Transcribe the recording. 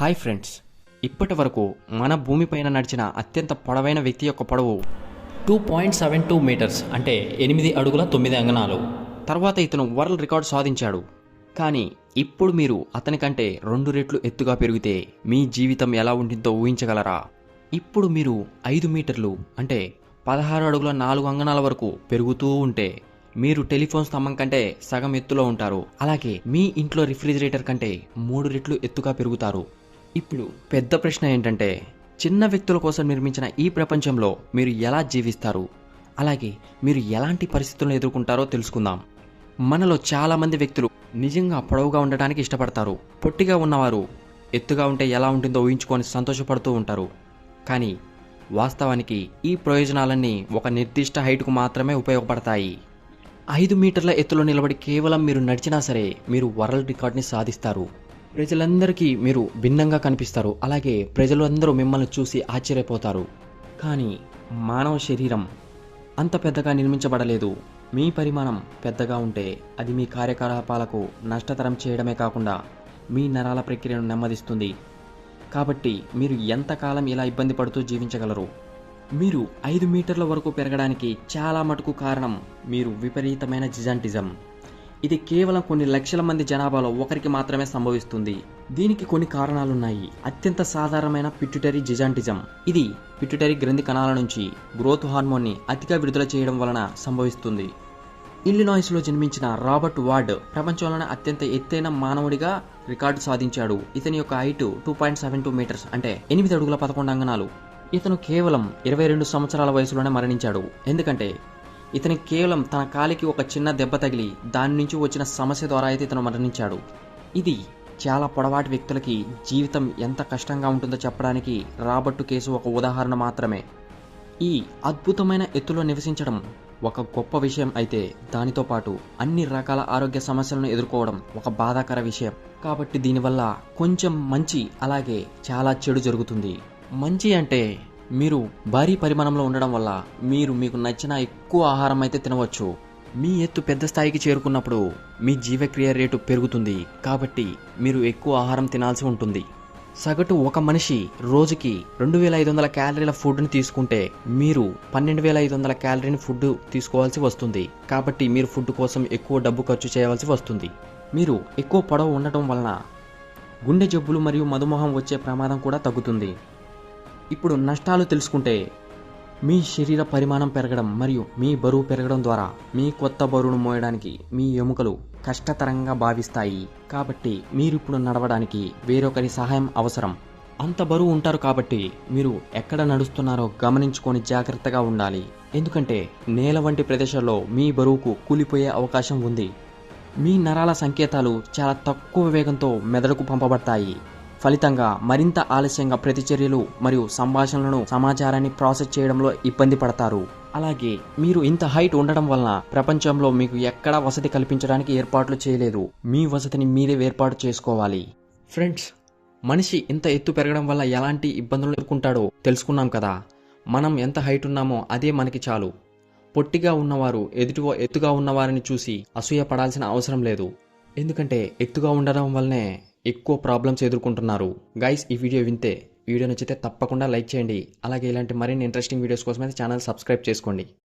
Hi friends ఇప్పటి వరకు మన భూమిపైన నడిచిన అత్యంత పొడవైన వ్యక్తి యొక్క పొడవు two point seven two meters అంటే ఎనిమిది అడుగుల తొమ్మిది అంగనాలు తర్వాత ఇతను వరల్డ్ రికార్డ్ సాధించాడు. కానీ ఇప్పుడు మీరు అతని కంటే రెండు రెట్లు ఎత్తుగా పెరిగితే మీ జీవితం ఎలా ఉంటుందో ఊహించగలరా? ఇప్పుడు మీరు ఐదు మీటర్లు అంటే పదహారు అడుగుల నాలుగు అంగనాల వరకు పెరుగుతూ ఉంటే మీరు టెలిఫోన్ స్తంభం కంటే సగం ఎత్తులో ఉంటారు. అలాగే మీ ఇంట్లో రిఫ్రిజిరేటర్ కంటే మూడు రెట్లు ఎత్తుగా పెరుగుతారు. ఇప్పుడు పెద్ద ప్రశ్న ఏంటంటే చిన్న వ్యక్తుల కోసం నిర్మించిన ఈ ప్రపంచంలో మీరు ఎలా జీవిస్తారు? అలాగే మీరు ఎలాంటి పరిస్థితులను ఎదుర్కొంటారో తెలుసుకుందాం. మనలో చాలామంది వ్యక్తులు నిజంగా పొడవుగా ఉండటానికి ఇష్టపడతారు. పొట్టిగా ఉన్నవారు ఎత్తుగా ఉంటే ఎలా ఉంటుందో ఊహించుకొని సంతోషపడుతూ ఉంటారు. కానీ వాస్తవానికి ఈ ప్రయోజనాలన్నీ ఒక నిర్దిష్ట హైట్కు మాత్రమే ఉపయోగపడతాయి. ఐదు మీటర్ల ఎత్తులో నిలబడి కేవలం మీరు నడిచినా సరే మీరు వరల్డ్ రికార్డ్ని సాధిస్తారు. ప్రజలందరికీ మీరు భిన్నంగా కనిపిస్తారు. అలాగే ప్రజలందరూ మిమ్మల్ని చూసి ఆశ్చర్యపోతారు. కానీ మానవ శరీరం అంత పెద్దగా నిర్మించబడలేదు. మీ పరిమాణం పెద్దగా ఉంటే అది మీ కార్యకలాపాలకు నష్టతరం చేయడమే కాకుండా మీ నరాల ప్రక్రియను నెమ్మదిస్తుంది. కాబట్టి మీరు ఎంతకాలం ఇలా ఇబ్బంది పడుతూ జీవించగలరు? మీరు ఐదు మీటర్ల వరకు పెరగడానికి చాలా మటుకు కారణం మీరు విపరీతమైన జిజాంటిజం. ఇది కేవలం కొన్ని లక్షల మంది జనాభాలో ఒకరికి మాత్రమే సంభవిస్తుంది. దీనికి కొన్ని కారణాలున్నాయి. అత్యంత సాధారణమైన పిట్యుటరీ జిజాంటిజం ఇది పిట్యుటరీ గ్రంథి కణాల నుంచి గ్రోత్ హార్మోన్ని అతిగా విడుదల చేయడం వలన సంభవిస్తుంది. ఇల్లినాయిస్లో జన్మించిన రాబర్ట్ వార్డ్ ప్రపంచంలోనే అత్యంత ఎత్తైన మానవుడిగా రికార్డు సాధించాడు. ఇతని యొక్క height two point seven two meters అంటే ఎనిమిది అడుగుల పదకొండు అంగనాలు ఇతను కేవలం ఇరవై రెండు సంవత్సరాల వయసులోనే మరణించాడు. ఎందుకంటే ఇతని కేవలం తన కాలికి ఒక చిన్న దెబ్బ తగిలి దాని నుంచి వచ్చిన సమస్య ద్వారా అయితే ఇతను మరణించాడు. ఇది చాలా పొడవాటి వ్యక్తులకి జీవితం ఎంత కష్టంగా ఉంటుందో చెప్పడానికి రాబర్టు కేసు ఒక ఉదాహరణ మాత్రమే. ఈ అద్భుతమైన ఎత్తులో నివసించడం ఒక గొప్ప విషయం అయితే దానితో పాటు అన్ని రకాల ఆరోగ్య సమస్యలను ఎదుర్కోవడం ఒక బాధాకర విషయం. కాబట్టి దీనివల్ల కొంచెం మంచి అలాగే చాలా చెడు జరుగుతుంది. మంచి అంటే మీరు భారీ పరిమాణంలో ఉండడం వల్ల మీరు మీకు నచ్చిన ఎక్కువ ఆహారం అయితే తినవచ్చు. మీ ఎత్తు పెద్ద స్థాయికి చేరుకున్నప్పుడు మీ జీవక్రియ రేటు పెరుగుతుంది కాబట్టి మీరు ఎక్కువ ఆహారం తినాల్సి ఉంటుంది. సగటు ఒక మనిషి రోజుకి రెండు వేల ఐదు వందల క్యాలరీల ఫుడ్ని తీసుకుంటే మీరు పన్నెండు వేల ఐదు వందల క్యాలరీని ఫుడ్ తీసుకోవాల్సి వస్తుంది. కాబట్టి మీరు ఫుడ్ కోసం ఎక్కువ డబ్బు ఖర్చు చేయవలసి వస్తుంది. మీరు ఎక్కువ పొడవు ఉండటం వలన గుండె జబ్బులు మరియు మధుమేహం వచ్చే ప్రమాదం కూడా తగ్గుతుంది. ఇప్పుడు నష్టాలు తెలుసుకుంటే మీ శరీర పరిమాణం పెరగడం మరియు మీ బరువు పెరగడం ద్వారా మీ కొత్త బరువును మోయడానికి మీ ఎముకలు కష్టతరంగా భావిస్తాయి. కాబట్టి మీరు ఇప్పుడు నడవడానికి వేరొకరి సహాయం అవసరం. అంత బరువు ఉంటారు కాబట్టి మీరు ఎక్కడ నడుస్తున్నారో గమనించుకొని జాగ్రత్తగా ఉండాలి. ఎందుకంటే నేల వంటి ప్రదేశాల్లో మీ బరువుకు కూలిపోయే అవకాశం ఉంది. మీ నరాల సంకేతాలు చాలా తక్కువ వేగంతో మెదడుకు పంపబడతాయి. ఫలితంగా మరింత ఆలస్యంగా ప్రతిచర్యలు మరియు సంభాషణలను సమాచారాన్ని ప్రాసెస్ చేయడంలో ఇబ్బంది పడతారు. అలాగే మీరు ఇంత హైట్ ఉండడం వలన ప్రపంచంలో మీకు ఎక్కడా వసతి కల్పించడానికి ఏర్పాట్లు చేయలేదు. మీ వసతిని మీరే ఏర్పాటు చేసుకోవాలి. ఫ్రెండ్స్ మనిషి ఇంత ఎత్తు పెరగడం వల్ల ఎలాంటి ఇబ్బందులు ఎదుర్కొంటాడో తెలుసుకున్నాం కదా. మనం ఎంత హైట్ ఉన్నామో అదే మనకి చాలు. పొట్టిగా ఉన్నవారు ఎదుటి ఎత్తుగా ఉన్నవారిని చూసి అసూయ పడాల్సిన అవసరం లేదు. ఎందుకంటే ఎత్తుగా ఉండడం వల్లనే ఎక్కువ ప్రాబ్లమ్స్ ఎదుర్కొంటున్నారు. గైస్ ఈ వీడియో వింటే వీడియో నచ్చితే తప్పకుండా లైక్ చేయండి. అలాగే ఇలాంటి మరిన్ని ఇంట్రెస్టింగ్ వీడియోస్ కోసం అయితే ఛానల్ సబ్స్క్రైబ్ చేసుకోండి.